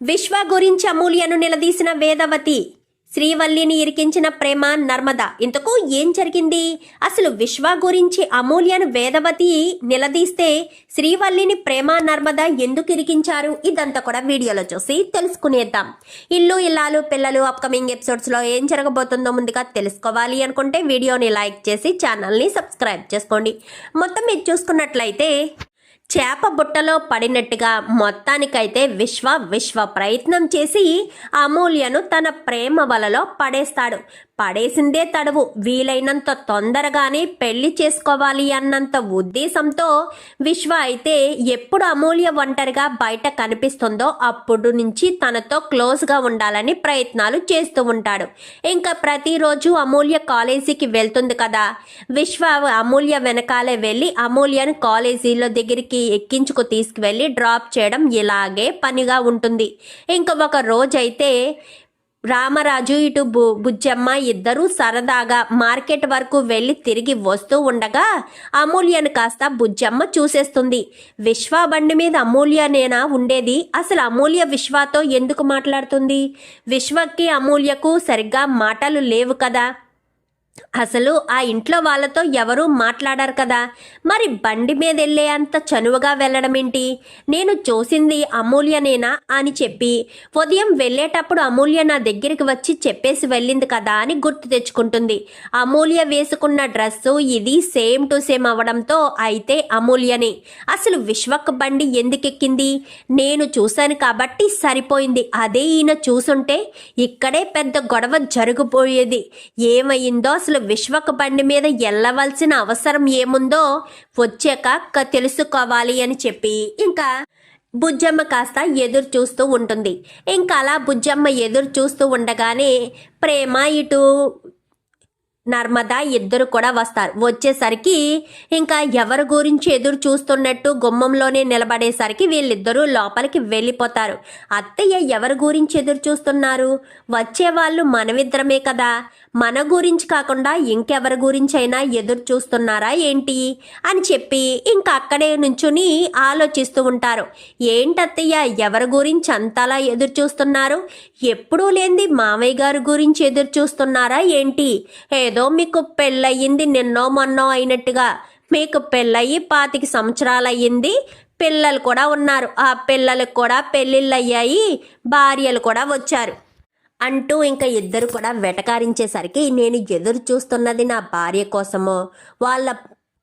విశ్వ గురించి అమూల్యను నిలదీసిన వేదవతి. శ్రీవల్లిని ఇరికించిన ప్రేమ నర్మద. ఇంతకు ఏం జరిగింది? అసలు విశ్వ గురించి అమూల్యను వేదవతి నిలదీస్తే శ్రీవల్లిని ప్రేమ నర్మద ఎందుకు ఇరికించారు? ఇదంతా కూడా వీడియోలో చూసి తెలుసుకునేద్దాం. ఇల్లు ఇల్లాలు పిల్లలు అప్కమింగ్ ఎపిసోడ్స్లో ఏం జరగబోతుందో ముందుగా తెలుసుకోవాలి అనుకుంటే వీడియోని లైక్ చేసి ఛానల్ని సబ్స్క్రైబ్ చేసుకోండి. మొత్తం మీరు చూసుకున్నట్లయితే చేప బుట్టలో పడినట్టుగా మొత్తానికైతే విశ్వ విశ్వ ప్రయత్నం చేసి అమూల్యను తన ప్రేమ వలలో పడేస్తాడు. పడేసిందే తడవు. వీలైనంత తొందరగానే పెళ్ళి చేసుకోవాలి అన్నంత ఉద్దేశంతో విశ్వ అయితే ఎప్పుడు అమూల్య ఒంటరిగా బయట కనిపిస్తుందో అప్పుడు నుంచి తనతో క్లోజ్గా ఉండాలని ప్రయత్నాలు చేస్తూ ఉంటాడు. ఇంకా ప్రతిరోజు అమూల్య కాలేజీకి వెళ్తుంది కదా. విశ్వ అమూల్య వెనకాలే వెళ్ళి అమూల్యను కాలేజీలో దగ్గరికి ఎక్కించుకు తీసుకువెళ్ళి డ్రాప్ చేయడం ఇలాగే పనిగా ఉంటుంది. ఇంకా ఒక రోజైతే రామరాజు ఇటు బు బుజ్జమ్మ ఇద్దరూ సరదాగా మార్కెట్ వరకు వెళ్ళి తిరిగి వస్తూ ఉండగా అమూల్యను కాస్త బుజ్జమ్మ చూసేస్తుంది. విశ్వ బండి మీద అమూల్యనేనా ఉండేది? అసలు అమూల్య విశ్వతో ఎందుకు మాట్లాడుతుంది? విశ్వకి అమూల్యకు సరిగ్గా మాటలు లేవు కదా. అసలు ఆ ఇంట్లో వాళ్ళతో ఎవరూ మాట్లాడారు కదా? మరి బండి మీద వెళ్ళే అంత చనువుగా వెళ్ళడం ఏంటి నేను చూసింది అమూల్యనేనా అని చెప్పి ఉదయం వెళ్ళేటప్పుడు అమూల్య నా దగ్గరికి వచ్చి చెప్పేసి వెళ్ళింది కదా అని గుర్తు తెచ్చుకుంటుంది. అమూల్య వేసుకున్న డ్రెస్సు ఇది సేమ్ టు సేమ్ అవడంతో అయితే అమూల్యనే. అసలు విశ్వక్ బండి ఎందుకెక్కింది? నేను చూశాను కాబట్టి సరిపోయింది. అదే ఈయన చూసుంటే ఇక్కడే పెద్ద గొడవ జరిగిపోయేది. ఏమైందో అసలు విశ్వక బండి మీద వెళ్ళవలసిన అవసరం ఏముందో వచ్చాక తెలుసుకోవాలి అని చెప్పి ఇంకా బుజ్జమ్మ కాస్త ఎదురు చూస్తూ ఉంటుంది. ఇంకా అలా బుజ్జమ్మ ఎదురు చూస్తూ ఉండగానే ప్రేమ ఇటు నర్మదా ఇద్దరు కూడా వస్తారు. వచ్చేసరికి ఇంకా ఎవరి గురించి ఎదురు చూస్తున్నట్టు గుమ్మంలోనే నిలబడేసరికి వీళ్ళిద్దరూ లోపలికి వెళ్ళిపోతారు. అత్తయ్య ఎవరి గురించి ఎదురు చూస్తున్నారు? వచ్చేవాళ్ళు మనమిద్దరమే కదా. మన గురించి కాకుండా ఇంకెవరి గురించైనా ఎదురు చూస్తున్నారా ఏంటి? అని చెప్పి ఇంకా అక్కడే నుంచుని ఆలోచిస్తూ ఉంటారు. ఏంటత్తయ్య ఎవరి గురించి అంతలా ఎదురు చూస్తున్నారు? ఎప్పుడూ లేనిది మామయ్య గారి గురించి ఎదురు చూస్తున్నారా ఏంటి? ఏదో మీకు పెళ్ళయింది నిన్నో మొన్నో అయినట్టుగా. మీకు పెళ్ళయి పాతిక సంవత్సరాలు అయ్యింది పిల్లలు కూడా ఉన్నారు. ఆ పిల్లలకు కూడా పెళ్ళిళ్ళు అయ్యాయి భార్యలు కూడా వచ్చారు. అంటూ ఇంకా ఇద్దరు కూడా వెటకారించేసరికి నేను ఎదురు చూస్తున్నది నా భార్య కోసమో వాళ్ళ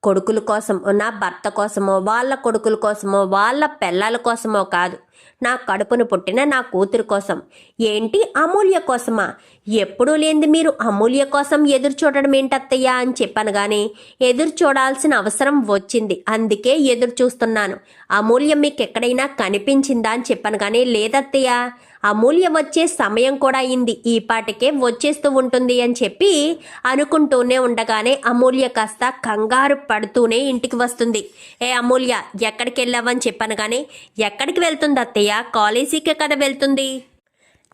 కొడుకుల కోసం నా భర్త కోసమో వాళ్ళ కొడుకుల కోసమో వాళ్ళ పిల్లల కోసమో కాదు. నా కడుపును పుట్టిన నా కూతురు కోసం. ఏంటి అమూల్య కోసమా? ఎప్పుడూ లేనిది మీరు అమూల్య కోసం ఎదురు చూడడం ఏంటత్తయ్యా అని చెప్పాను కానీ ఎదురు చూడాల్సిన అవసరం వచ్చింది. అందుకే ఎదురు చూస్తున్నాను. అమూల్య మీకు ఎక్కడైనా కనిపించిందా అని చెప్పాను కానీ లేదత్తయ్యా. అమూల్య వచ్చే సమయం కూడా అయింది. ఈ పాటికే వచ్చేస్తూ ఉంటుంది అని చెప్పి అనుకుంటూనే ఉండగానే అమూల్య కాస్త కంగారు పడుతూనే ఇంటికి వస్తుంది. ఏ అమూల్య ఎక్కడికి వెళ్ళావని చెప్పాను కానీ ఎక్కడికి వెళ్తుంది అత్తయ్య? కాలేజీకే కదా వెళ్తుంది.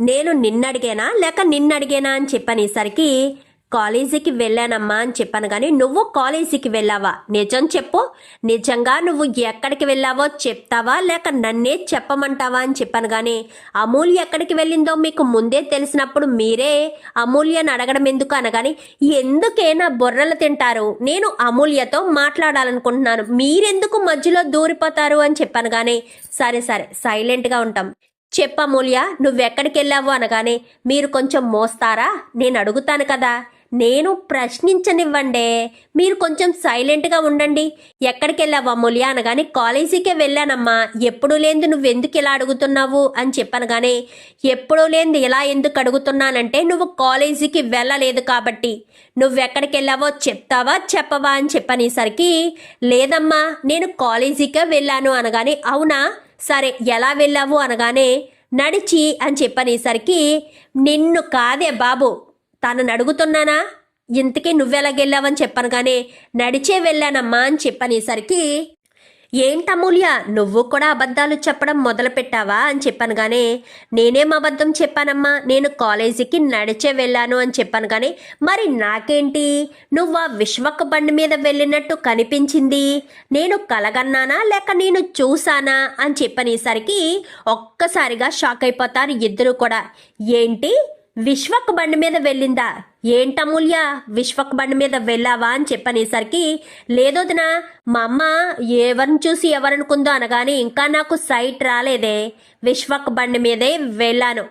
నేను నిన్నడిగేనా? లేక నిన్నడిగేనా? అని చెప్పనేసరికి కాలేజీకి వెళ్ళానమ్మా అని చెప్పాను కానీ నువ్వు కాలేజీకి వెళ్ళావా? నిజం చెప్పు. నిజంగా నువ్వు ఎక్కడికి వెళ్ళావో చెప్తావా? లేక నన్నే చెప్పమంటావా అని చెప్పాను కానీ అమూల్య ఎక్కడికి వెళ్ళిందో మీకు ముందే తెలిసినప్పుడు మీరే అమూల్యని అడగడం ఎందుకు అనగాని ఎందుకే నా బొర్రలు తింటారు. నేను అమూల్యతో మాట్లాడాలనుకుంటున్నాను. మీరెందుకు మధ్యలో దూరిపోతారు అని చెప్పాను కానీ సరే సరే సైలెంట్గా ఉంటాం. చెప్పమూల్య నువ్వెక్కడికి వెళ్ళావు అనగానే మీరు కొంచెం మోస్తారా? నేను అడుగుతాను కదా. నేను ప్రశ్నించనివ్వండే. మీరు కొంచెం సైలెంట్గా ఉండండి. ఎక్కడికి వెళ్ళావా మొలియా అనగానే కాలేజీకే వెళ్ళానమ్మా. ఎప్పుడు లేంది నువ్వెందుకు ఇలా అడుగుతున్నావు అని చెప్పనగానే ఎప్పుడూ లేనిది ఇలా ఎందుకు అడుగుతున్నానంటే నువ్వు కాలేజీకి వెళ్ళలేదు కాబట్టి. నువ్వెక్కడికి వెళ్ళావో చెప్తావా చెప్పవా అని చెప్పనేసరికి లేదమ్మా నేను కాలేజీకే వెళ్ళాను అనగానే అవునా? సరే ఎలా వెళ్ళావు అనగానే నడిచి అని చెప్పనేసరికి నిన్ను కాదే బాబు. తనని అడుగుతున్నానా ఇంతకీ నువ్వెలాగెళ్ళావని చెప్పను కానీ నడిచే వెళ్ళానమ్మా అని చెప్పనేసరికి ఏంటమూల్య నువ్వు కూడా అబద్ధాలు చెప్పడం మొదలు పెట్టావా అని చెప్పాను గానే నేనేం అబద్ధం చెప్పానమ్మా? నేను కాలేజీకి నడిచే వెళ్ళాను అని చెప్పాను కానీ మరి నాకేంటి? నువ్వు ఆ విశ్వక బండి మీద వెళ్ళినట్టు కనిపించింది? నేను కలగన్నానా? లేక నేను చూసానా అని చెప్పనేసరికి ఒక్కసారిగా షాక్ అయిపోతారు ఇద్దరు కూడా. ఏంటి? విశ్వక్ బండి మీద వెళ్ళిందా? ఏంటమూల్య విశ్వక్ బండి మీద వెళ్ళావా అని చెప్పనేసరికి లేదొదినా మా అమ్మ ఎవరిని చూసి ఎవరనుకుందో అనగానే ఇంకా నాకు సైట్ రాలేదే. విశ్వక్ బండి మీదే వెళ్ళాను.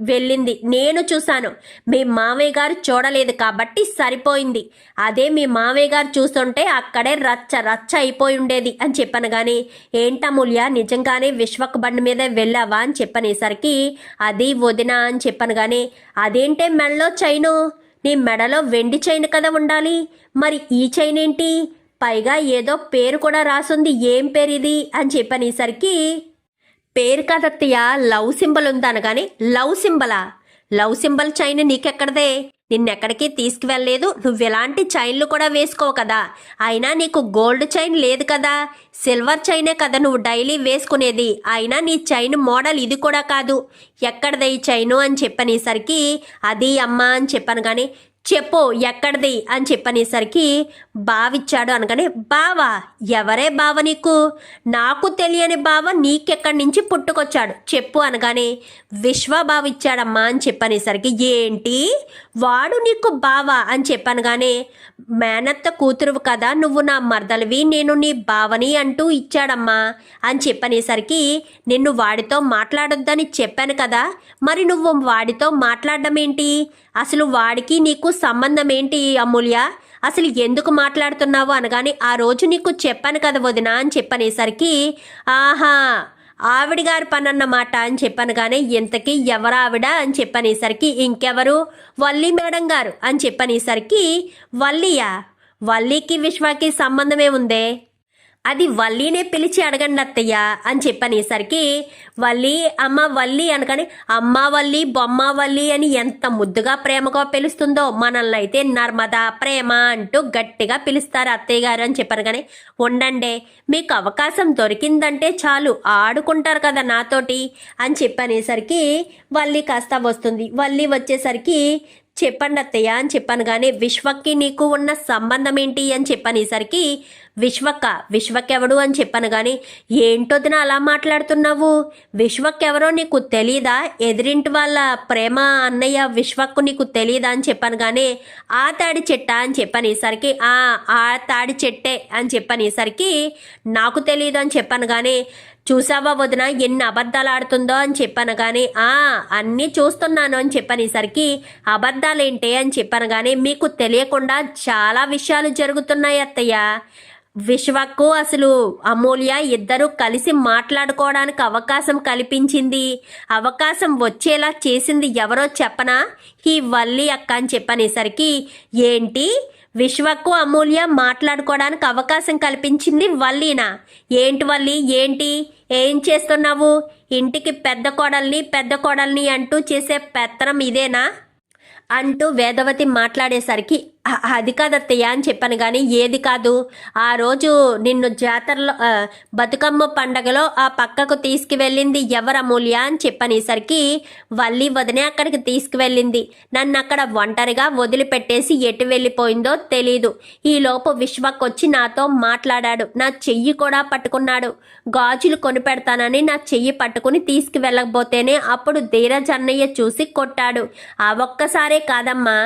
వెళ్ళింది. నేను చూశాను. మీ మామయ్య గారు చూడలేదు కాబట్టి సరిపోయింది. అదే మీ మామయ్య గారు చూస్తుంటే అక్కడే రచ్చ రచ్చ అయిపోయి ఉండేది అని చెప్పాను కానీ ఏంటమూల్య నిజంగానే విశ్వక్ బండి మీద వెళ్ళావా అని చెప్పనేసరికి అది వదినా అని చెప్పాను కానీ అదేంటే మెడలో చైను? నీ మెడలో వెండి చైన్ కదా ఉండాలి. మరి ఈ చైన్ ఏంటి పైగా ఏదో పేరు కూడా రాసుంది. ఏం పేరు ఇది అని చెప్పనేసరికి పేరు కదత్తయ్య లవ్ సింబల్ ఉందనగానే లవ్ సింబలా? లవ్ సింబల్ చైన్ నీకెక్కడదే? నిన్నెక్కడికి తీసుకువెళ్ళలేదు. నువ్వు ఎలాంటి చైన్లు కూడా వేసుకోవు కదా. అయినా నీకు గోల్డ్ చైన్ లేదు కదా. సిల్వర్ చైనే కదా నువ్వు డైలీ వేసుకునేది. అయినా నీ చైన్ మోడల్ ఇది కూడా కాదు. ఎక్కడదే ఈ చైను అని చెప్పనేసరికి అది అమ్మ అని చెప్పాను కానీ చెప్పు ఎక్కడిది? అని చెప్పనేసరికి బావిచ్చాడు అనగానే బావా ఎవరే బావ నీకు? నాకు తెలియని బావ నీకెక్కడి నుంచి పుట్టుకొచ్చాడు. చెప్పు అనగానే విశ్వ బావిచ్చాడమ్మా అని చెప్పనేసరికి ఏంటి? వాడు నీకు బావా? అని చెప్పనగానే మేనత్త కూతురువు కదా నువ్వు నా మరదలివి నేను నీ బావని అంటూ ఇచ్చాడమ్మా అని చెప్పనేసరికి నిన్ను వాడితో మాట్లాడొద్దని చెప్పాను కదా మరి నువ్వు వాడితో మాట్లాడడం ఏంటి అసలు వాడికి నీకు సంబంధం ఏంటి అమూల్య? అసలు ఎందుకు మాట్లాడుతున్నావు అనగానే ఆ రోజు నీకు చెప్పాను కదా వదినా అని చెప్పనేసరికి ఆహా ఆవిడ గారి పని అన్నమాట అని చెప్పాను కానీ ఇంతకీ ఎవరావిడ అని చెప్పనేసరికి ఇంకెవరు? వల్లి మేడం గారు అని చెప్పనేసరికి వల్లియా? వల్లికి విశ్వాకి సంబంధమే ఉందే? అది వల్లీనే పిలిచి అడగండి అత్తయ్య అని చెప్పనేసరికి వల్లి అమ్మ వల్లి అనగానే అమ్మ వల్లి బొమ్మ వల్లి అని ఎంత ముద్దుగా ప్రేమగా పిలుస్తుందో మనల్ని అయితే నర్మదా ప్రేమ అంటూ గట్టిగా పిలుస్తారు అత్తయ్య గారు అని చెప్పారు కానీ ఉండండి మీకు అవకాశం దొరికిందంటే చాలు ఆడుకుంటారు కదా నాతోటి అని చెప్పనేసరికి వల్లి కాస్త వస్తుంది వల్లి వచ్చేసరికి చెప్పండి అత్తయ్య అని చెప్పాను కానీ విశ్వక్కి నీకు ఉన్న సంబంధం ఏంటి అని చెప్పనేసరికి విశ్వక్క విశ్వకెవడు అని చెప్పాను కానీ ఏంటొదిన అలా మాట్లాడుతున్నావు? విశ్వక్కెవరో నీకు తెలీదా? ఎదిరింటి వాళ్ళ ప్రేమ అన్నయ్య విశ్వక్కు నీకు తెలీదా అని చెప్పాను కానీ ఆ తాడి చెట్ట అని చెప్పనేసరికి ఆ ఆ తాడి చెట్టే అని చెప్పనేసరికి నాకు తెలియదు అని చెప్పాను కానీ చూసావా వదిన ఎన్ని అబద్ధాలు ఆడుతుందో అని చెప్పాను కానీ ఆ అన్నీ చూస్తున్నాను అని చెప్పనేసరికి అబద్ధాలేంటి అని చెప్పాను కానీ మీకు తెలియకుండా చాలా విషయాలు జరుగుతున్నాయి అత్తయ్య. విశ్వకు అసలు అమూల్య ఇద్దరు కలిసి మాట్లాడుకోవడానికి అవకాశం కల్పించింది. అవకాశం వచ్చేలా చేసింది ఎవరో చెప్పనా? ఈ వల్లి అక్క అని చెప్పనేసరికి ఏంటి? విశ్వకు అమూల్య మాట్లాడుకోవడానికి అవకాశం కల్పించింది వల్లీనా? ఏంటి వల్లి ఏంటి? ఏం చేస్తున్నావు? ఇంటికి పెద్ద కోడల్ని పెద్ద కోడల్ని అంటూ చేసే పెత్తనం ఇదేనా? అంటూ వేదవతి మాట్లాడేసరికి అది కాదత్తయ్య అని చెప్పాను కానీ ఏది కాదు. ఆ రోజు నిన్ను జాతరలో బతుకమ్మ పండగలో ఆ పక్కకు తీసుకువెళ్ళింది ఎవరు అమూల్య అని చెప్పనేసరికి వల్లి వదినే అక్కడికి తీసుకువెళ్ళింది. నన్ను అక్కడ ఒంటరిగా వదిలిపెట్టేసి ఎటు వెళ్ళిపోయిందో తెలీదు. ఈలోపు విశ్వక్ వచ్చి నాతో మాట్లాడాడు. నా చెయ్యి కూడా పట్టుకున్నాడు. గాజులు కొనిపెడతానని నా చెయ్యి పట్టుకుని తీసుకువెళ్ళకపోతేనే అప్పుడు ధీరజ్ అన్నయ్య చూసి కొట్టాడు. ఆ ఒక్కసారే కాదమ్మా.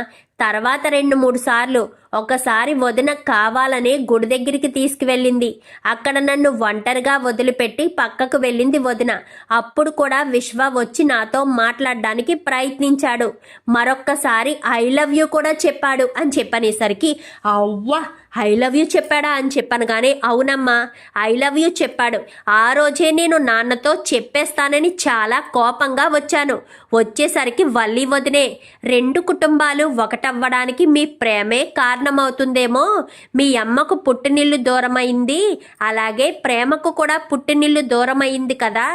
తర్వాత రెండు మూడు సార్లు ఒకసారి వదిన కావాలనే గుడి దగ్గరికి తీసుకువెళ్ళింది. అక్కడ నన్ను ఒంటరిగా వదిలిపెట్టి పక్కకు వెళ్ళింది వదిన. అప్పుడు కూడా విశ్వ వచ్చి నాతో మాట్లాడడానికి ప్రయత్నించాడు. మరొక్కసారి ఐ లవ్ యూ కూడా చెప్పాడు అని చెప్పనేసరికి అవ్వా ఐ లవ్ యూ చెప్పాడా? అని చెప్పాను కానీ అవునమ్మా ఐ లవ్ యూ చెప్పాడు. ఆ రోజే నేను నాన్నతో చెప్పేస్తానని చాలా కోపంగా వచ్చాను. వచ్చేసరికి వల్లి వదినే రెండు కుటుంబాలు ఒకటవ్వడానికి మీ ప్రేమే కారణం కారణమవుతుందేమో? మీ అమ్మకు పుట్టినిల్లు దూరమైంది అలాగే ప్రేమకు కూడా పుట్టినిల్లు దూరమైంది కదా?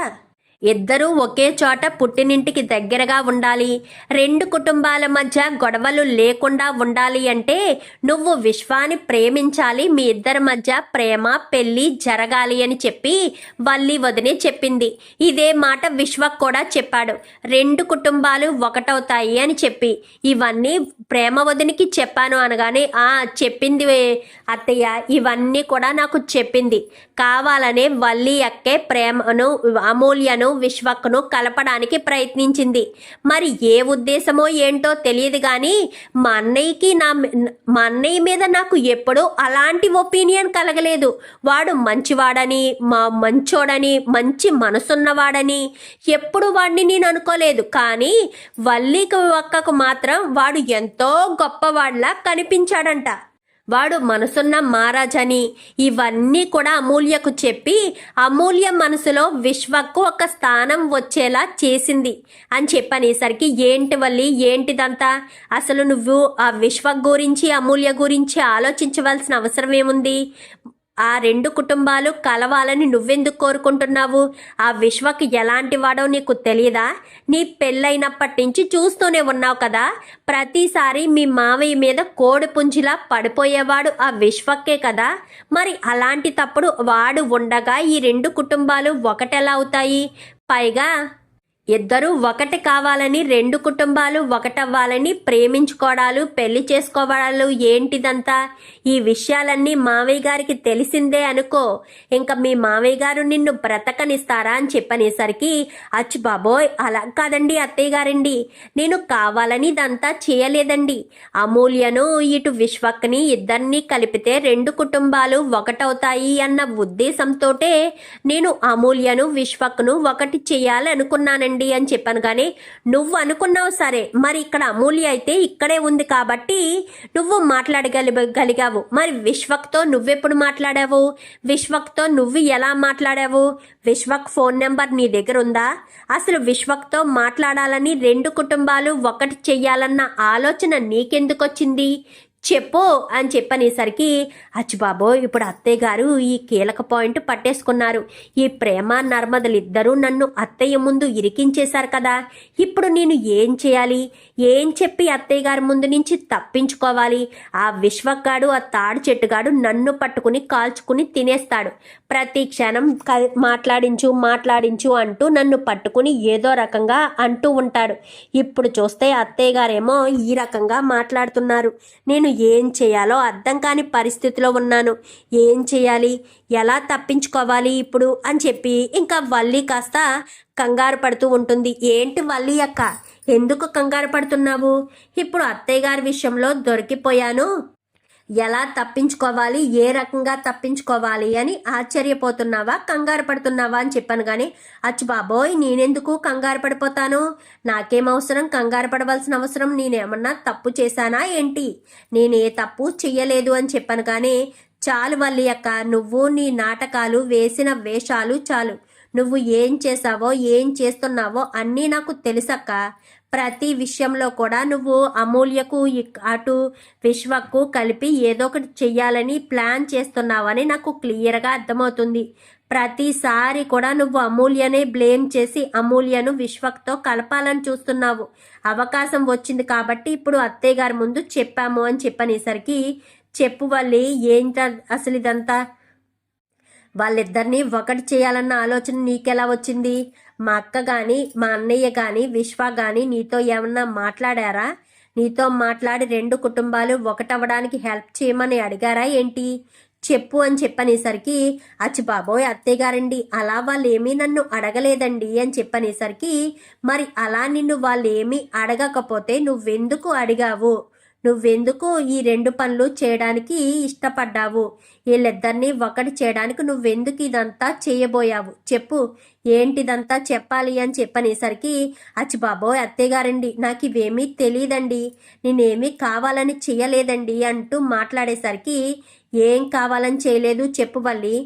ఇద్దరూ ఒకే చోట పుట్టినింటికి దగ్గరగా ఉండాలి. రెండు కుటుంబాల మధ్య గొడవలు లేకుండా ఉండాలి అంటే నువ్వు విశ్వాన్ని ప్రేమించాలి. మీ ఇద్దరి మధ్య ప్రేమ పెళ్ళి జరగాలి అని చెప్పి వల్లి వదినే చెప్పింది. ఇదే మాట విశ్వక్ కూడా చెప్పాడు. రెండు కుటుంబాలు ఒకటవుతాయి అని చెప్పి. ఇవన్నీ ప్రేమ వదినికి చెప్పాను అనగానే ఆ చెప్పింది అత్తయ్య ఇవన్నీ కూడా నాకు చెప్పింది. కావాలనే వల్లి అక్కే ప్రేమను అమూల్యను విశ్వక్ను కలపడానికి ప్రయత్నించింది. మరి ఏ ఉద్దేశమో ఏంటో తెలియదు కానీ మా అన్నయ్యకి నా మా అన్నయ్య మీద నాకు ఎప్పుడూ అలాంటి ఒపీనియన్ కలగలేదు. వాడు మంచివాడని మా మంచోడని మంచి మనసున్నవాడని ఎప్పుడు వాడిని నేను అనుకోలేదు. కానీ వల్లీకి ఒక్కకు మాత్రం వాడు ఎంతో గొప్పవాడిలా కనిపించాడంట. వాడు మనసున్న మహారాజని ఇవన్నీ కూడా అమూల్యకు చెప్పి అమూల్య మనసులో విశ్వకు ఒక స్థానం వచ్చేలా చేసింది అని చెప్పనేసరికి ఏంటి వల్లి ఏంటిదంతా? అసలు నువ్వు ఆ విశ్వ గురించి అమూల్య గురించి ఆలోచించవలసిన అవసరం ఏముంది? ఆ రెండు కుటుంబాలు కలవాలని నువ్వెందుకు కోరుకుంటున్నావు? ఆ విశ్వకి ఎలాంటి వాడో నీకు తెలియదా నీ పెళ్ళైనప్పటి నుంచి చూస్తూనే ఉన్నావు కదా? ప్రతిసారి మీ మావయ్య మీద కోడి పుంజిలా పడిపోయేవాడు ఆ విశ్వకే కదా? మరి అలాంటి తప్పుడు వాడు ఉండగా ఈ రెండు కుటుంబాలు ఒకటెలా అవుతాయి? పైగా ఇద్దరూ ఒకటి కావాలని రెండు కుటుంబాలు ఒకటవ్వాలని ప్రేమించుకోవడాలు పెళ్ళి చేసుకోవడాలు ఏంటిదంతా? ఈ విషయాలన్నీ మావయ్య గారికి తెలిసిందే అనుకో. ఇంకా మీ మావయ్య గారు నిన్ను బ్రతకనిస్తారా అని చెప్పనేసరికి అచ్చు బాబోయ్ అలా కాదండి అత్తయ్య గారండి. నేను కావాలని ఇదంతా చేయలేదండి. అమూల్యను ఇటు విశ్వక్ని ఇద్దరినీ కలిపితే రెండు కుటుంబాలు ఒకటవుతాయి అన్న ఉద్దేశంతోటే నేను అమూల్యను విశ్వక్ను ఒకటి చేయాలనుకున్నానండి. అని చెప్పాను. కానీ నువ్వు అనుకున్నావు సరే. మరి ఇక్కడ అమూల్య అయితే ఇక్కడే ఉంది కాబట్టి నువ్వు మాట్లాడగలిగావు. మరి విశ్వక్తో నువ్వెప్పుడు మాట్లాడావు? విశ్వక్తో నువ్వు ఎలా మాట్లాడావు? విశ్వక్ ఫోన్ నెంబర్ నీ దగ్గర ఉందా? అసలు విశ్వక్తో మాట్లాడాలని రెండు కుటుంబాలు ఒకటి చెయ్యాలన్న ఆలోచన నీకెందుకు వచ్చింది చెప్పు అని చెప్పనేసరికి అచ్చుబాబో ఇప్పుడు అత్తయ్య గారు ఈ కీలక పాయింట్ పట్టేసుకున్నారు. ఈ ప్రేమ నర్మదలిద్దరూ నన్ను అత్తయ్య ముందు ఇరికించేశారు కదా. ఇప్పుడు నేను ఏం చేయాలి? ఏం చెప్పి అత్తయ్య గారి ముందు నుంచి తప్పించుకోవాలి? ఆ విశ్వగాడు ఆ తాడు చెట్టుగాడు నన్ను పట్టుకుని కాల్చుకుని తినేస్తాడు. ప్రతి క్షణం మాట్లాడించు మాట్లాడించు అంటూ నన్ను పట్టుకుని ఏదో రకంగా అంటూ ఉంటాడు. ఇప్పుడు చూస్తే అత్తయ్య గారేమో ఈ రకంగా మాట్లాడుతున్నారు. నేను నేను ఏం చేయాలో అర్థం కాని పరిస్థితిలో ఉన్నాను. ఏం చేయాలి? ఎలా తప్పించుకోవాలి ఇప్పుడు? అని చెప్పి ఇంకా వల్లి కాస్త కంగారు పడుతూ ఉంటుంది. ఏంటి వల్లి అక్క? ఎందుకు కంగారు పడుతున్నావు? ఇప్పుడు అత్తయ్య గారి విషయంలో దొరికిపోయాను. ఎలా తప్పించుకోవాలి ఏ రకంగా తప్పించుకోవాలి అని ఆశ్చర్యపోతున్నావా కంగారు పడుతున్నావా అని చెప్పాను కానీ అచ్చు బాబోయ్ నేనెందుకు కంగారు పడిపోతాను? నాకేం అవసరం? కంగారు పడవలసిన అవసరం? నేనేమన్నా తప్పు చేశానా ఏంటి? నేనే తప్పు చెయ్యలేదు అని చెప్పాను కానీ చాలు వల్లి అక్క నువ్వు నీ నాటకాలు వేసిన వేషాలు చాలు. నువ్వు ఏం చేసావో ఏం చేస్తున్నావో అన్నీ నాకు తెలుసక్క. ప్రతి విషయంలో కూడా నువ్వు అమూల్యకు అటు విశ్వకు కలిపి ఏదో ఒకటి చెయ్యాలని ప్లాన్ చేస్తున్నావని నాకు క్లియర్గా అర్థమవుతుంది. ప్రతిసారి కూడా నువ్వు అమూల్యనే బ్లేమ్ చేసి అమూల్యను విశ్వక్తో కలపాలని చూస్తున్నావు. అవకాశం వచ్చింది కాబట్టి ఇప్పుడు అత్తయ్య గారి ముందు చెప్పాము అని చెప్పనేసరికి చెప్పు వాళ్ళి ఏంట అసలు ఇదంతా? వాళ్ళిద్దరినీ ఒకటి చేయాలన్న ఆలోచన నీకెలా వచ్చింది? మా అక్క కానీ మా అన్నయ్య కానీ విశ్వ కానీ నీతో ఏమన్నా మాట్లాడారా? నీతో మాట్లాడి రెండు కుటుంబాలు ఒకటవ్వడానికి హెల్ప్ చేయమని అడిగారా ఏంటి? చెప్పు అని చెప్పనేసరికి అచ్చి బాబోయ్ అలా వాళ్ళు ఏమీ నన్ను అడగలేదండి అని చెప్పనేసరికి మరి అలా నిన్ను వాళ్ళు ఏమీ అడగకపోతే నువ్వెందుకు అడిగావు? నువ్వెందుకు ఈ రెండు పనులు చేయడానికి ఇష్టపడ్డావు. వీళ్ళిద్దరినీ ఒకటి చేయడానికి నువ్వెందుకు ఇదంతా చేయబోయావు? చెప్పు. ఏంటిదంతా చెప్పాలి అని చెప్పనేసరికి అచ్చి బాబోయ్ అత్తయ్యగారండి నాకు ఇవేమీ తెలియదండి నేనేమీ కావాలని చేయలేదండి అంటూ మాట్లాడేసరికి ఏం కావాలని చేయలేదు చెప్పు వల్లి.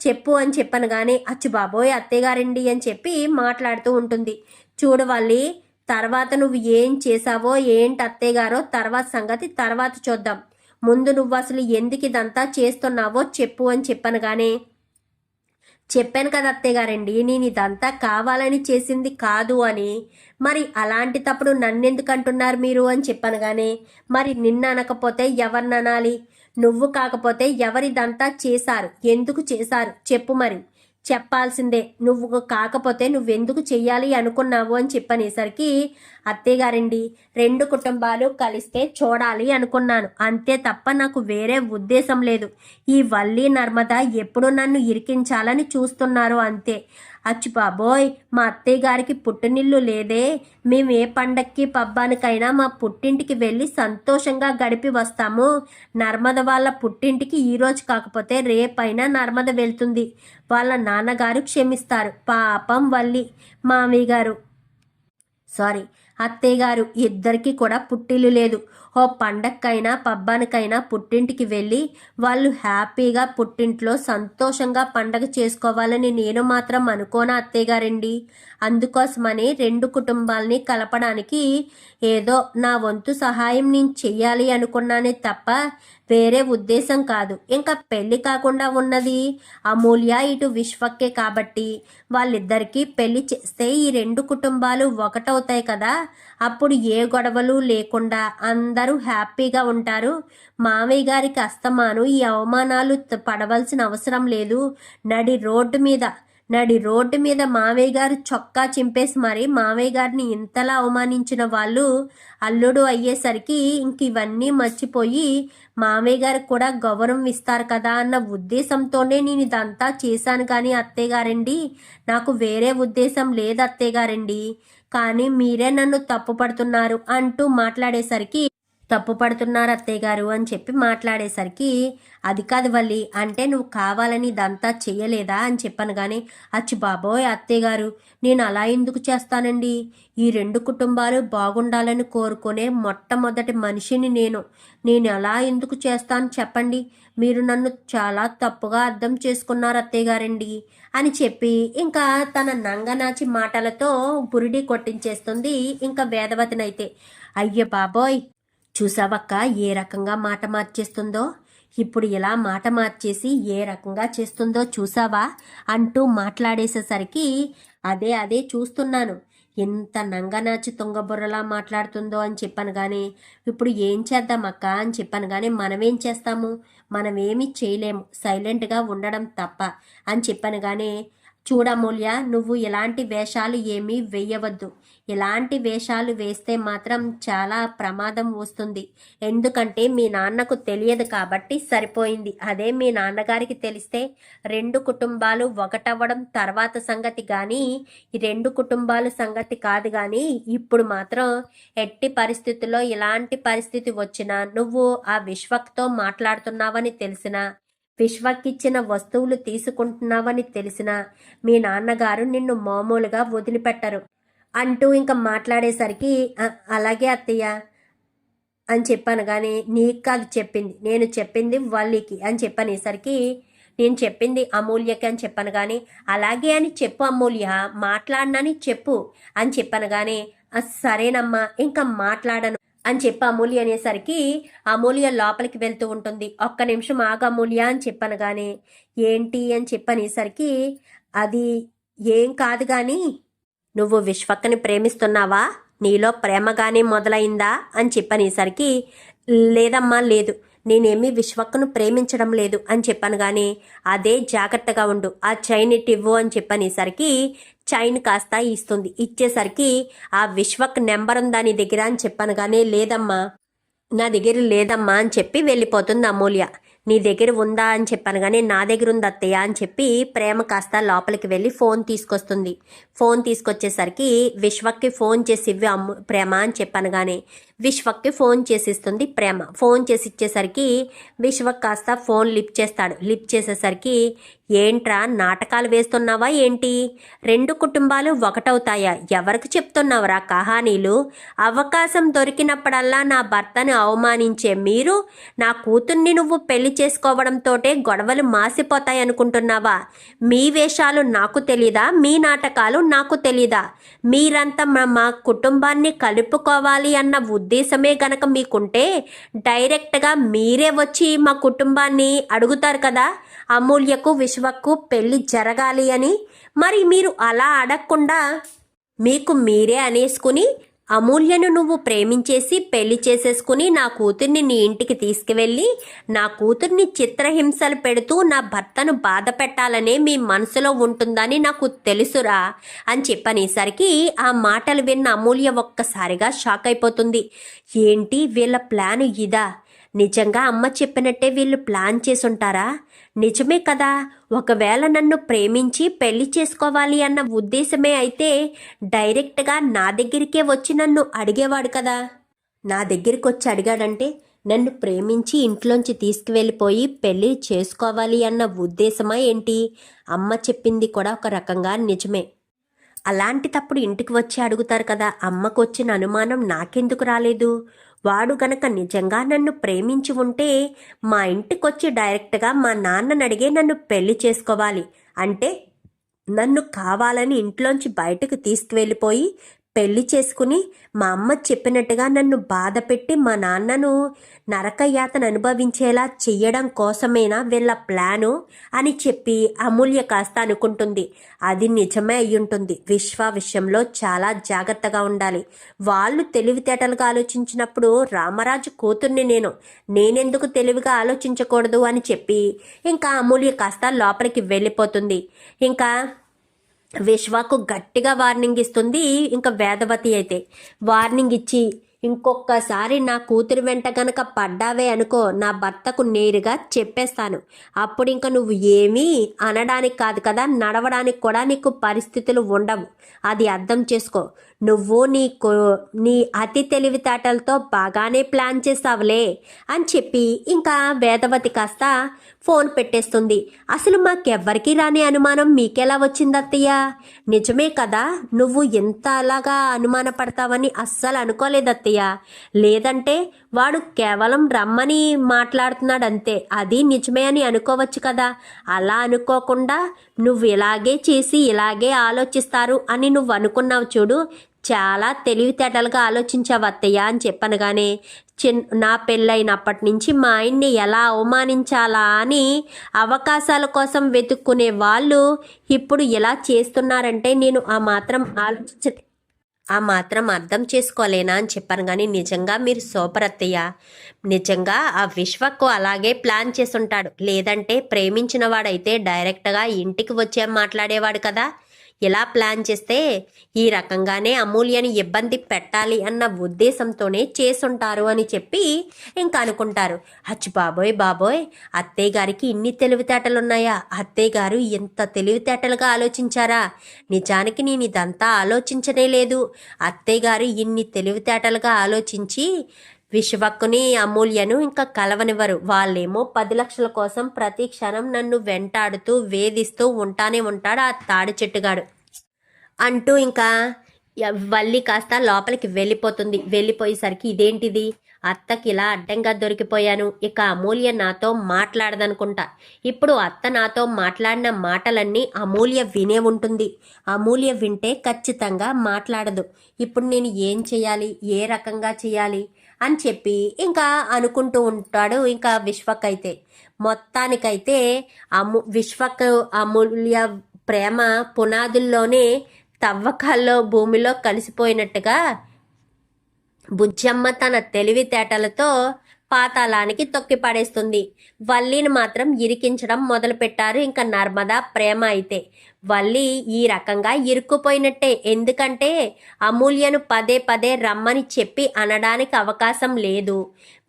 చెప్పు అని చెప్పను కానీ అచ్చు బాబోయ్ అత్తయ్యగారండి అని చెప్పి మాట్లాడుతూ ఉంటుంది. చూడవాలి తర్వాత నువ్వు ఏం చేశావో ఏంటి అత్తయ్యగారో తర్వాత సంగతి తర్వాత చూద్దాం. ముందు నువ్వు అసలు ఎందుకు ఇదంతా చేస్తున్నావో చెప్పు అని చెప్పాను గానే. చెప్పాను కదా అత్తయ్యగారండి నేను ఇదంతా కావాలని చేసింది కాదు అని. మరి అలాంటి తప్పుడు నన్నెందుకు అంటున్నారు మీరు అని చెప్పాను కానీ మరి నిన్న అనకపోతే ఎవరిని అనాలి నువ్వు కాకపోతే ఎవరిదంతా చేశారు? ఎందుకు చేశారు? చెప్పు మరి. చెప్పాల్సిందే. నువ్వు కాకపోతే నువ్వెందుకు చెయ్యాలి అనుకున్నావు అని చెప్పనేసరికి అత్తయ్యగారండి రెండు కుటుంబాలు కలిస్తే చూడాలి అనుకున్నాను. అంతే తప్ప నాకు వేరే ఉద్దేశం లేదు. ఈ వల్లి నర్మద ఎప్పుడు నన్ను ఇరికించాలని చూస్తున్నారు అంతే. అచ్చు బాబోయ్ మా అత్తయ్య గారికి పుట్టినిల్లు లేదే. మేము ఏ పండక్కి పబ్బానికైనా మా పుట్టింటికి వెళ్ళి సంతోషంగా గడిపి వస్తాము. నర్మద వాళ్ళ పుట్టింటికి ఈరోజు కాకపోతే రేపైనా నర్మద వెళ్తుంది. వాళ్ళ నాన్నగారు క్షమిస్తారు. పాపం వల్లి మామయ్య గారు సారీ అత్తయ్యగారు ఇద్దరికీ ఇద్దరికి కూడా పుట్టిల్లు లేదు. ఓ పండక్కైనా పబ్బానికైనా పుట్టింటికి వెళ్ళి వాళ్ళు హ్యాపీగా పుట్టింట్లో సంతోషంగా పండగ చేసుకోవాలని నేను మాత్రం అనుకోనా అత్తయ్యగారండి అందుకోసమని రెండు కుటుంబాలని కలపడానికి ఏదో నా వంతు సహాయం నేను చెయ్యాలి అనుకున్నానే తప్ప వేరే ఉద్దేశం కాదు. ఇంకా పెళ్ళి కాకుండా ఉన్నది అమూల్య ఇటు విశ్వక్కే కాబట్టి. వాళ్ళిద్దరికీ పెళ్ళి చేస్తే ఈ రెండు కుటుంబాలు ఒకటవుతాయి కదా. అప్పుడు ఏ గొడవలు లేకుండా అందరూ హ్యాపీగా ఉంటారు. మామయ్య గారికి అస్తమాను ఈ అవమానాలు పడవలసిన అవసరం లేదు. నడి రోడ్డు మీద నడి రోడ్డు మీద మావయ్య గారు చొక్కా చింపేసి మరి మావయ్య గారిని ఇంతలా అవమానించిన వాళ్ళు అల్లుడు అయ్యేసరికి ఇంక ఇవన్నీ మర్చిపోయి మావయ్య గారికి కూడా గౌరవం ఇస్తారు కదా అన్న ఉద్దేశంతోనే నేను ఇదంతా చేశాను కానీ అత్తయ్య గారండి నాకు వేరే ఉద్దేశం లేదు అత్తయ్య గారండి. కానీ మీరే నన్ను తప్పుపడుతున్నారు అంటూ మాట్లాడేసరికి తప్పు పడుతున్నారు అత్తయ్య గారు అని చెప్పి మాట్లాడేసరికి అది కాదు వల్లి అంటే నువ్వు కావాలని ఇదంతా చెయ్యలేదా అని చెప్పాను కానీ అచ్చు బాబోయ్ అత్తయ్య గారు నేను అలా ఎందుకు చేస్తానండి? ఈ రెండు కుటుంబాలు బాగుండాలని కోరుకునే మొట్టమొదటి మనిషిని నేను. నేను అలా ఎందుకు చేస్తాను చెప్పండి? మీరు నన్ను చాలా తప్పుగా అర్థం చేసుకున్నారు అత్తయ్య గారండి అని చెప్పి ఇంకా తన నంగనాచి మాటలతో బురిడి కొట్టించేస్తుంది ఇంకా వేదవతినైతే. అయ్య బాబోయ్ చూసావక్క ఏ రకంగా మాట మార్చేస్తుందో? ఇప్పుడు ఇలా మాట మార్చేసి ఏ రకంగా చేస్తుందో చూసావా? అంటూ మాట్లాడేసేసరికి అదే అదే చూస్తున్నాను. ఎంత నంగనాచి తుంగబుర్రలా మాట్లాడుతుందో అని చెప్పాను కానీ ఇప్పుడు ఏం చేద్దాం అక్క అని చెప్పాను కానీ మనమేం చేస్తాము? మనమేమీ చేయలేము. సైలెంట్గా ఉండడం తప్ప అని చెప్పాను కానీ చూడమూల్య నువ్వు ఇలాంటి వేషాలు ఏమీ వేయవద్దు. ఇలాంటి వేషాలు వేస్తే మాత్రం చాలా ప్రమాదం వస్తుంది. ఎందుకంటే మీ నాన్నకు తెలియదు కాబట్టి సరిపోయింది. అదే మీ నాన్నగారికి తెలిస్తే రెండు కుటుంబాలు ఒకటవ్వడం తర్వాత సంగతి కానీ ఈ రెండు కుటుంబాల సంగతి కాదు కానీ ఇప్పుడు మాత్రం ఎట్టి పరిస్థితుల్లో ఇలాంటి పరిస్థితి వచ్చినా నువ్వు ఆ విశ్వక్తో మాట్లాడుతున్నావని తెలిసినా విశ్వక్కిచ్చిన వస్తువులు తీసుకుంటున్నావని తెలిసినా మీ నాన్నగారు నిన్ను మామూలుగా వదిలిపెట్టరు. అంటూ ఇంకా మాట్లాడేసరికి అలాగే అత్తయ్య అని చెప్పాను. కానీ నీకు కాదు చెప్పింది. నేను చెప్పింది వల్లికి అని చెప్పనేసరికి నేను చెప్పింది అమూల్యకి అని చెప్పాను. కానీ అలాగే అని చెప్పు అమూల్య. మాట్లాడినని చెప్పు అని చెప్పాను. కానీ సరేనమ్మా. ఇంకా మాట్లాడను అని చెప్పి అమూల్య అనేసరికి అమూల్య లోపలికి వెళ్తూ ఉంటుంది. ఒక్క నిమిషం ఆగ అమూల్య అని చెప్పాను. కానీ ఏంటి అని చెప్పనేసరికి అది ఏం కాదు కానీ నువ్వు విశ్వక్కని ప్రేమిస్తున్నావా? నీలో ప్రేమ కానీ మొదలైందా? అని చెప్పనేసరికి లేదమ్మా లేదు. నేనేమీ విశ్వక్కను ప్రేమించడం లేదు అని చెప్పాను కానీ అదే జాగ్రత్తగా ఉండు. ఆ చైన్ ఇట్టివ్వు ఇవ్వు అని చెప్పనేసరికి చైన్ కాస్త ఇస్తుంది. ఇచ్చేసరికి ఆ విశ్వక్ నెంబర్ ఉందా నీ దగ్గర అని చెప్పాను కానీ లేదమ్మా. నా దగ్గర లేదమ్మా అని చెప్పి వెళ్ళిపోతుంది అమూల్య. నీ దగ్గర ఉందా అని చెప్పాను కానీ నా దగ్గర ఉంది అత్తయ్య అని చెప్పి ప్రేమ కాస్త లోపలికి వెళ్ళి ఫోన్ తీసుకొస్తుంది. ఫోన్ తీసుకొచ్చేసరికి విశ్వక్కి ఫోన్ చేసి ఇవ్వి అమ్ము ప్రేమ అని చెప్పాను కానీ విశ్వక్కి ఫోన్ చేసిస్తుంది ప్రేమ. ఫోన్ చేసి ఇచ్చేసరికి విశ్వక్ కాస్త ఫోన్ లిఫ్ట్ చేస్తాడు. లిఫ్ట్ చేసేసరికి ఏంట్రా నాటకాలు వేస్తున్నావా ఏంటి? రెండు కుటుంబాలు ఒకటవుతాయా? ఎవరికి చెప్తున్నావురా కహానీలు? అవకాశం దొరికినప్పుడల్లా నా భర్తను అవమానించే మీరు నా కూతుర్ని నువ్వు పెళ్ళి చేసుకోవడంతోటే గొడవలు మాసిపోతాయి అనుకుంటున్నావా మీ వేషాలు నాకు తెలీదా? మీ నాటకాలు నాకు తెలీదా? మీరంతా మా మా కుటుంబాన్ని కలుపుకోవాలి అన్న ఉద్దేశమే గనక మీకుంటే డైరెక్ట్గా మీరే వచ్చి మా కుటుంబాన్ని అడుగుతారు కదా? అమూల్యకు విశ్వ విశ్వకు పెళ్ళి జరగాలి అని మరి మీరు అలా అడగకుండా మీకు మీరే అనేసుకుని అమూల్యను నువ్వు ప్రేమించేసి పెళ్ళి చేసేసుకుని నా కూతుర్ని నీ ఇంటికి తీసుకువెళ్ళి నా కూతుర్ని చిత్రహింసలు పెడుతూ నా భర్తను బాధ పెట్టాలనే మీ మనసులో ఉంటుందని నాకు తెలుసురా అని చెప్పనేసరికి ఆ మాటలు విన్న అమూల్య ఒక్కసారిగా షాక్ అయిపోతుంది. ఏంటి వీళ్ళ ప్లాన్ ఇదా? నిజంగా అమ్మ చెప్పినట్టే వీళ్ళు ప్లాన్ చేసుంటారా? నిజమే కదా? ఒకవేళ నన్ను ప్రేమించి పెళ్ళి చేసుకోవాలి అన్న ఉద్దేశమే అయితే డైరెక్ట్గా నా దగ్గరికే వచ్చి నన్ను అడిగేవాడు కదా? నా దగ్గరికి వచ్చి అడిగాడంటే నన్ను ప్రేమించి ఇంట్లోంచి తీసుకువెళ్ళిపోయి పెళ్ళి చేసుకోవాలి అన్న ఉద్దేశమా ఏంటి? అమ్మ చెప్పింది కూడా ఒక రకంగా నిజమే. అలాంటి తప్పుడు ఇంటికి వచ్చి అడుగుతారు కదా అమ్మకు వచ్చిన అనుమానం నాకెందుకు రాలేదు? వాడు గనక నిజంగా నన్ను ప్రేమించి ఉంటే మా ఇంటికొచ్చి డైరెక్ట్గా మా నాన్నని అడిగే నన్ను పెళ్ళి చేసుకోవాలి. అంటే నన్ను కావాలని ఇంట్లోంచి బయటకు తీసుకువెళ్ళిపోయి పెళ్ళి చేసుకుని మా అమ్మ చెప్పినట్టుగా నన్ను బాధ పెట్టి మా నాన్నను నరకయాతను అనుభవించేలా చెయ్యడం కోసమేనా వీళ్ళ ప్లాను అని చెప్పి అమూల్య కాస్త అనుకుంటుంది. అది నిజమే అయ్యుంటుంది. విశ్వ విషయంలో చాలా జాగ్రత్తగా ఉండాలి. వాళ్ళు తెలివితేటలుగా ఆలోచించినప్పుడు రామరాజు కూతుర్ని నేను నేనెందుకు తెలివిగా ఆలోచించకూడదు అని చెప్పి ఇంకా అమూల్య కాస్త లోపలికి వెళ్ళిపోతుంది. ఇంకా విశ్వకు గట్టిగా వార్నింగ్ ఇస్తుంది. ఇంకా వేదవతి అయితే వార్నింగ్ ఇచ్చి ఇంకొకసారి నా కూతురు వెంట గనక పడ్డావే అనుకో నా భర్తకు నేరుగా చెప్పేస్తాను. అప్పుడు ఇంకా నువ్వు ఏమీ అనడానికి కాదు కదా నడవడానికి కూడా నీకు పరిస్థితులు ఉండవు. అది అర్థం చేసుకో. నువ్వు నీ కో- నీ అతి తెలివితేటలతో బాగానే ప్లాన్ చేసావులే అని చెప్పి ఇంకా వేదవతి కాస్త ఫోన్ పెట్టేస్తుంది. అసలు మాకెవ్వరికీ రాని అనుమానం మీకెలా వచ్చింది అత్తయ్య? నిజమే కదా నువ్వు ఎంత అలాగా అనుమానపడతావని అస్సలు అనుకోలేదత్తయ్య. అత్తయ్య లేదంటే వాడు కేవలం రమ్మని మాట్లాడుతున్నాడు అంతే అది నిజమే అని అనుకోవచ్చు కదా. అలా అనుకోకుండా నువ్వు ఇలాగే చేసి ఇలాగే ఆలోచిస్తారు అని నువ్వు అనుకున్నావు చూడు. చాలా తెలివితేటలుగా ఆలోచించావు అత్తయ్య అని చెప్పనగానే చిన్ నా పెళ్ళైనప్పటి నుంచి మా ఆయన్ని ఎలా అవమానించాలా అని అవకాశాల కోసం వెతుక్కునే వాళ్ళు ఇప్పుడు ఇలా చేస్తున్నారంటే నేను ఆ మాత్రం ఆలోచించ ఆ మాత్రం అర్థం చేసుకోలేనా అని చెప్పాను కానీ నిజంగా మీరు సూపర్ అత్తయ్య. నిజంగా ఆ విశ్వకు అలాగే ప్లాన్ చేసుంటాడు. లేదంటే ప్రేమించిన వాడైతే డైరెక్ట్గా ఇంటికి వచ్చే మాట్లాడేవాడు కదా. ఇలా ప్లాన్ చేస్తే ఈ రకంగానే అమూల్యని ఇబ్బంది పెట్టాలి అన్న ఉద్దేశంతోనే చేసుంటారు అని చెప్పి ఇంకా అనుకుంటారు. అచ్చు బాబోయ్ బాబోయ్ అత్తయ్య గారికి ఇన్ని తెలివితేటలున్నాయా? అత్తయ్య గారు ఎంత తెలివితేటలుగా ఆలోచించారా? నిజానికి నేను ఇదంతా ఆలోచించనే లేదు. అత్తయ్య గారు ఇన్ని తెలివితేటలుగా ఆలోచించి విశ్వక్కుని అమూల్యను ఇంకా కలవనివ్వరు. వాళ్ళేమో పది లక్షల కోసం ప్రతి క్షణం నన్ను వెంటాడుతూ వేధిస్తూ ఉంటానే ఉంటాడు ఆ తాడి చెట్టుగాడు. అంటూ ఇంకా వల్లి కాస్త లోపలికి వెళ్ళిపోతుంది. వెళ్ళిపోయేసరికి ఇదేంటిది? అత్తకి ఇలా అడ్డంగా దొరికిపోయాను. ఇక అమూల్య నాతో మాట్లాడదనుకుంటా. ఇప్పుడు అత్త నాతో మాట్లాడిన మాటలన్నీ అమూల్య వినే ఉంటుంది. అమూల్య వింటే ఖచ్చితంగా మాట్లాడదు. ఇప్పుడు నేను ఏం చేయాలి? ఏ రకంగా చేయాలి? అని చెప్పి ఇంకా అనుకుంటూ ఉంటాడు ఇంకా విశ్వకైతే మొత్తానికైతే అము విశ్వక్ అమూల్య ప్రేమ పునాదుల్లోనే తవ్వకాల్లో భూమిలో కలిసిపోయినట్టుగా బుజ్జమ్మ తన తెలివితేటలతో పాతాళానికి తొక్కి పడేస్తుంది వల్లిని మాత్రం ఇరికించడం మొదలుపెట్టారు ఇంకా నర్మదా ప్రేమ అయితే. వల్లి ఈ రకంగా ఇరుక్కుపోయినట్టే. ఎందుకంటే అమూల్యను పదే పదే రమ్మని చెప్పి అనడానికి అవకాశం లేదు.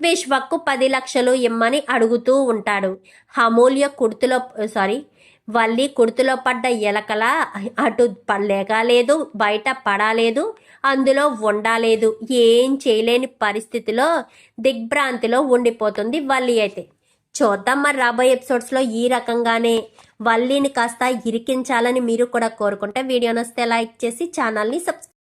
విశ్వక్కు పది లక్షలు ఇమ్మని అడుగుతూ ఉంటాడు. అమూల్య కుర్తులో సారీ వల్లి కుర్తులో పడ్డ ఎలకల అటు లేకలేదు బయట పడాలేదు. అందులో ఉండలేదు ఏం చేయలేని పరిస్థితిలో దిగ్భ్రాంతిలో ఉండిపోతుంది వల్లి అయితే. చూద్దాం మరి రాబోయే ఎపిసోడ్స్లో ఈ రకంగానే వల్లిని కాస్త ఇరికించాలని మీరు కూడా కోరుకుంటే వీడియో నస్తే లైక్ చేసి ఛానల్ని సబ్స్క్రైబ్